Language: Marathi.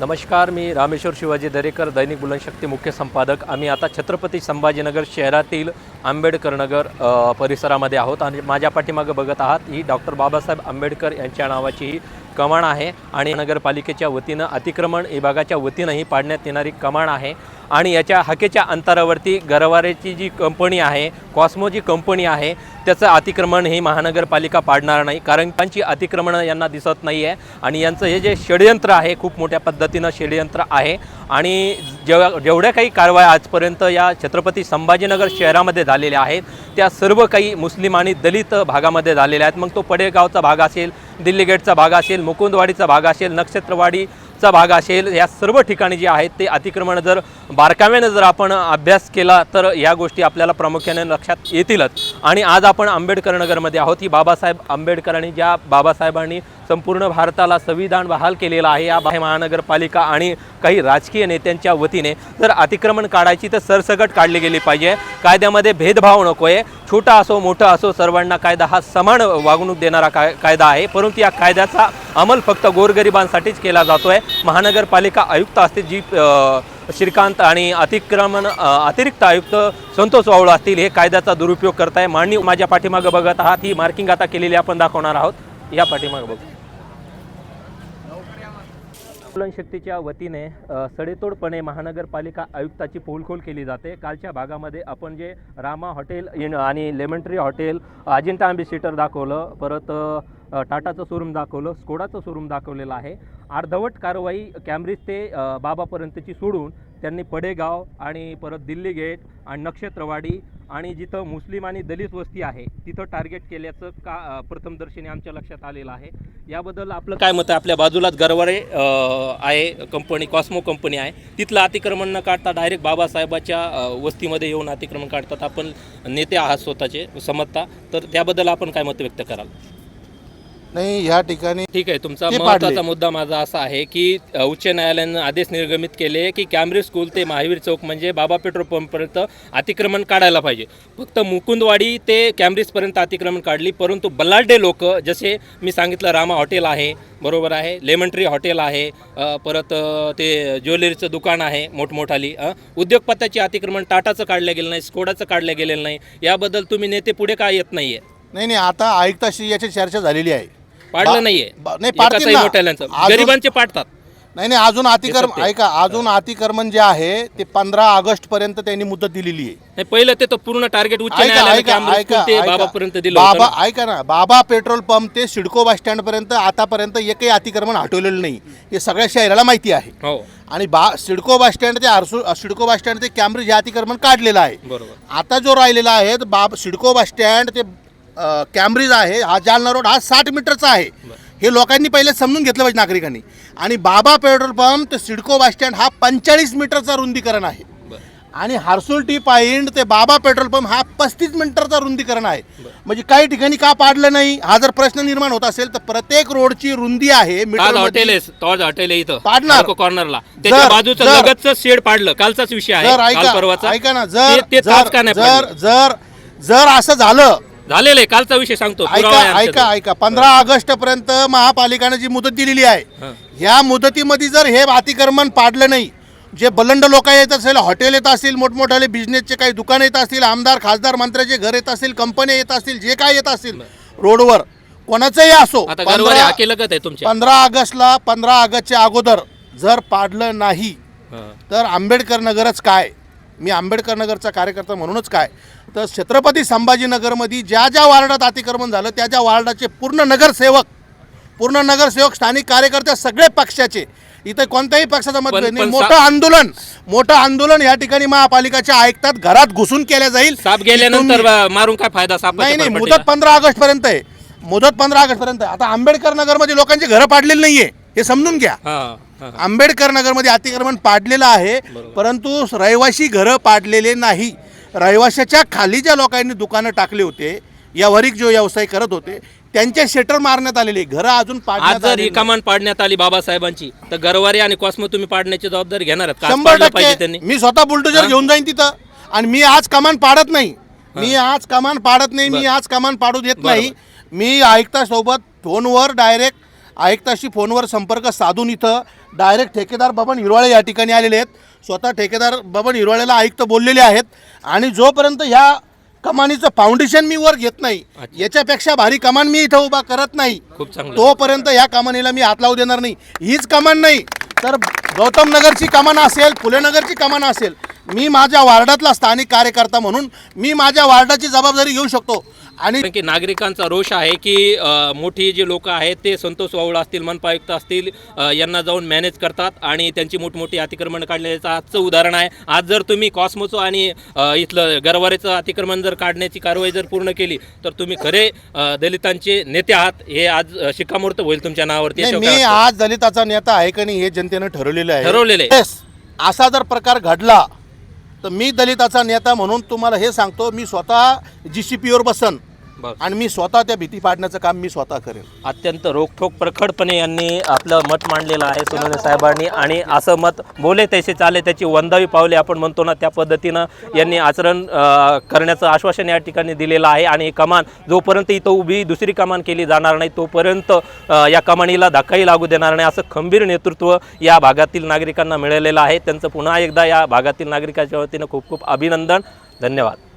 नमस्कार मी रामेश्वर शिवाजी दरेकर दैनिक बुलनशक्ती मुख्य संपादक. आम्ही आता छत्रपती संभाजीनगर शहरातील आंबेडकर नगर परिसरामध्ये आहोत आणि माझ्या पाठीमागं बघत आहात ही डॉक्टर बाबासाहेब आंबेडकर यांच्या नावाची ही कमाण आहे आणि नगरपालिकेच्या वतीनं अतिक्रमण विभागाच्या वतीनंही पाडण्यात येणारी कमाण आहे. आणि याच्या हाकेच्या अंतरावरती गरवारेची जी कंपनी आहे कॉस्मो जी कंपनी आहे त्याचं अतिक्रमण ही महानगरपालिका पाडणार नाही कारण त्यांची अतिक्रमणं यांना दिसत नाही आहे आणि यांचं हे जे षडयंत्र आहे खूप मोठ्या पद्धतीनं षडयंत्र आहे. आणि जेव्हा जेवढ्या काही कारवाया आजपर्यंत या छत्रपती संभाजीनगर शहरामध्ये झालेल्या आहेत त्या सर्व काही मुस्लिम आणि दलित भागामध्ये झालेल्या आहेत. मग तो पडेगावचा भाग असेल दिल्ली गेटचा भाग असेल मुकुंदवाडीचा भाग असेल नक्षत्रवाडी चा भाग असेल या सर्व ठिकाणी जे आहेत ते अतिक्रमण जर बारकाव्यानं जर आपण अभ्यास केला तर या गोष्टी आपल्याला प्रामुख्याने लक्षात येतीलच. आणि आज आपण आंबेडकर नगरमध्ये आहोत. ही बाबासाहेब आंबेडकरांनी ज्या बाबासाहेबांनी संपूर्ण भारताला संविधान बहाल केलेलं आहे. या महानगरपालिका आणि काही राजकीय नेत्यांच्या वतीने जर अतिक्रमण काढायची तर सरसगट काढली गेली पाहिजे. कायद्यामध्ये भेदभाव नको आहे छोटा असो मोठा असो सर्वांना कायदा हा समान वागणूक देणारा काय कायदा आहे. परंतु या कायद्याचा अंमल फक्त गोरगरिबांसाठीच केला जातो आहे महानगरपालिका आयुक्त असतील जी श्रीकांत आणि अतिक्रमण अतिरिक्त आयुक्त संतोष वावळ असतील हे कायद्याचा दुरुपयोग करताय. मांडणी माझ्या पाठीमागं बघत आहात. ही मार्किंग आता केलेली आपण दाखवणार आहोत. या पाठीमागं बघू. शक्तीच्या वतीने सडेतोडपणे महानगरपालिका आयुक्ताची पोलखोल केली जाते. कालच्या भागामध्ये आपण जे रामा हॉटेल इन आणि lemon tree hotel Ajanta ambassador दाखवलं परत टाटाचं शोरूम दाखवलं स्कोडाचं शोरूम दाखवलेलं आहे. अर्धवट कारवाई कॅम्ब्रिज ते बाबापर्यंतची सोडून त्यांनी पडेगाव आणि परत दिल्ली गेट आणि नक्षत्रवाडी आणि जिथं मुस्लिम आणि दलित वस्ती आहे तिथं टार्गेट केल्याचं का प्रथमदर्शनी आमच्या लक्षात आलेलं आहे. याबद्दल आपलं काय मत आहे? आपल्या बाजूलाच गरवारे आहे कंपनी कॉस्मो कंपनी आहे. तिथलं अतिक्रमण न काढता डायरेक्ट बाबासाहेबाच्या वस्तीमध्ये येऊन अतिक्रमण काढतात. आपण नेते आहात स्वतःचे समजता तर त्याबद्दल आपण काय मत व्यक्त कराल? नाही ह्या ठिकाणी ठीक आहे तुमचा ते पाडले. मुद्दा माझा असा आहे की अ, उच्च न्यायालयानं आदेश निर्गमित केले की कॅम्ब्रिज स्कूल ते महावीर चौक म्हणजे बाबा पेट्रोल पंपपर्यंत अतिक्रमण काढायला पाहिजे. फक्त मुकुंदवाडी ते कॅम्ब्रिजपर्यंत अतिक्रमण काढली परंतु बलाढ्य लोक जसे मी सांगितलं रामा हॉटेल आहे बरोबर आहे लेमन ट्री हॉटेल आहे अ, परत अ, ते ज्वेलरीचं दुकान आहे मोठमोठाली अ, उद्योगपत्याचे अतिक्रमण टाटाचं काढलं गेलं नाही स्कोडाचं काढलं गेलेलं नाही. याबद्दल तुम्ही नेते पुढे काय येत नाहीये? नाही नाही आता आयुक्ताशी याची चर्चा झालेली आहे. पाडलं नाहीये. बा- नाही, पाडतील एकाचंही ना. मोठ्याल्यांचं. अजून- गरिबांचे पाडतात. नाही नाही अजून अतिक्रम. ऐका अजून अतिक्रमण जे आहे ते पंधरा ऑगस्ट पर्यंत त्यांनी मुदत दिलेली आहे. नाही पहिलं ते तर पूर्ण टार्गेट उच्च ऐका न्यायालयाने ऐका कॅम्ब्रिज ऐका ते ऐका. बाबापर्यंत दिलं होतं बाबा ना. ऐका ना बाबा पेट्रोल पंप ते सिडको बस स्टँड पर्यंत आतापर्यंत एकही अतिक्रमण हटवलेलं नाही. हे सगळ्या शहराला माहिती आहे. हो. आणि बा सिडको बस स्टँड ते आरसू सिडको बस स्टँड ते कॅम्ब्रिज हे अतिक्रमण काढलेलं आहे. बरोबर. आता जो राहिलेला आहे तो बाब सिडको बस स्टँड ते कॅम्ब्रिज आहे हा जालना रोड हा साठ मीटरचा आहे. हे लोकांनी पहिले समजून घेतलं पाहिजे नागरिकांनी. आणि बाबा पेट्रोल पंप ते सिडको बस स्टँड हा पंचेचाळीस मीटरचा रुंदीकरण आहे. आणि हार्सोल टी पॉईंट ते बाबा पेट्रोल पंप हा पस्तीस मीटरचा रुंदीकरण आहे. म्हणजे काही ठिकाणी का पाडलं नाही? हा जर प्रश्न निर्माण होत असेल तर प्रत्येक रोडची रुंदी आहे. हॉटेल हॉटेल इथं. पाडणार. कॉर्नरला बाजूचं शेड पाडलं. कालचाच विषय आहे. ऐका परवाचा. ऐका ना जर? जर जर असं झालं झालेलं आहे कालचा विषय सांगतो पुरावा ऐका आहे ऐका. ऐका पंधरा ऑगस्ट पर्यंत महापालिकाने जी मुदत दिलेली आहे. या मुदतीमध्ये जर हे अतिक्रमण पाडलं नाही जे बलंड लोक येत असेल हॉटेल येत असतील मोठमोठाले बिझनेसचे काही दुकान येत असतील आमदार खासदार मंत्र्याचे घर येत असतील कंपन्या येत असतील जे काय येत असतील रोडवर कोणाचंही असो आता गरवारे पंधरा हाके लगत आहे तुमच्या पंधरा ऑगस्टला पंधरा ऑगस्टच्या अगोदर जर पाडलं नाही हं. तर आंबेडकर नगरच काय मी आंबेडकर नगरचा कार्यकर्ता म्हणूनच काय? तर छत्रपती संभाजीनगरमध्ये ज्या ज्या वार्डात अतिक्रमण झालं त्या ज्या वार्डाचे पूर्ण नगरसेवक पूर्ण नगरसेवक स्थानिक कार्यकर्ते सगळे पक्षाचे इथं कोणत्याही पक्षाचा मतभेद नाही. मोठं आंदोलन मोठं आंदोलन या ठिकाणी महापालिकाच्या आयुक्तात घरात घुसून केल्या जाईल. साप गेल्यानंतर मारून काय फायदा साप नाही नाही मुदत पंधरा ऑगस्ट पर्यंत आहे. मुदत पंधरा ऑगस्ट पर्यंत आता आंबेडकर नगरमध्ये लोकांची घरं पाडलेली नाहीये. हे समजून घ्या. आंबेडकर नगरमध्ये अतिक्रमण पाडलेलं आहे. परंतु रहिवासी घरं पाडलेले नाही रहिवाशाच्या खाली ज्या लोकांनी दुकानं टाकले होते यावरिक जो व्यवसाय करत होते त्यांचे शेटर मारण्यात आलेले घरं अजून आज पाडण्यात जर आलेली ही कमान पाडण्यात आली बाबासाहेबांची तर गरवारे आणि कॉस्मो तुम्ही पाडण्याची जबाबदारी घेणार आहेत का? शंभर पाडलं पाहिजे टक्के त्यांनी मी स्वतः बुलडोजर? घेऊन जाईन तिथं आणि मी आज कमान पाडत नाही मी आज कमान पाडत नाही मी. आज कमान पाडू देत. नाही मी आयुक्ता सोबत फोनवर डायरेक्ट आयुक्ताशी फोनवर संपर्क साधून इथं डायरेक्ट ठेकेदार बबन हिरवाळे या ठिकाणी आलेले आहेत. स्वतः ठेकेदार बबन हिरवाळेला आयुक्त बोललेले आहेत. आणि जोपर्यंत ह्या कमानीचं फाउंडेशन मी वर घेत नाही याच्यापेक्षा भारी कमान मी इथं उभा करत नाही. तोपर्यंत या कमानीला मी हात लावू देणार नाही. हीच कमान नाही. तर गौतम नगरची कमान असेल फुलेनगरची कमान असेल मी माझ्या वार्डातला स्थानिक कार्यकर्ता म्हणून मी माझ्या वार्डाची जबाबदारी घेऊ शकतो. आणि की नागरिकांचा रोष आहे की मोठी जी लोक आहेत ते संतोष वावळ असतील मनपायुक्त असतील यांना जाऊन मॅनेज करतात आणि त्यांची मोठमोठी अतिक्रमण काढण्याचं आजचं उदाहरण आहे. आज जर तुम्ही कॉस्मोचं आणि इथलं गरवारेचं अतिक्रमण जर काढण्याची कारवाई जर पूर्ण केली तर तुम्ही खरे दलितांचे नेते आहात हे आज शिक्कामोर्तब होईल तुमच्या नावावरती. मी? आज दलिताचा नेता आहे का नाही हे जनतेनं ठरवलेलं आहे. ठरवलेलं आहे. असा जर प्रकार घडला तर मी दलिताचा नेता म्हणून तुम्हाला हे सांगतो मी स्वतः जी सी पीवर बसन. बरं. आणि मी स्वतः त्या भीती पाडण्याचं काम मी स्वतः करेन. अत्यंत रोखठोक प्रखडपणे यांनी आपलं मत मांडलेलं आहे सोनवणे साहेबांनी. आणि असं मत बोले तसे चाले त्याची वंदावी पावले आपण म्हणतो ना त्या पद्धतीनं यांनी आचरण अ, करण्याचं आश्वासन या ठिकाणी दिलेलं आहे. आणि ही कमान जोपर्यंत इथं उभी दुसरी कमान केली जाणार नाही तोपर्यंत अ, या कमानीला धक्काही लागू देणार नाही असं खंबीर नेतृत्व या भागातील नागरिकांना मिळालेलं आहे. त्यांचं पुन्हा एकदा या भागातील नागरिकांच्या वतीनं खूप खूप अभिनंदन. धन्यवाद.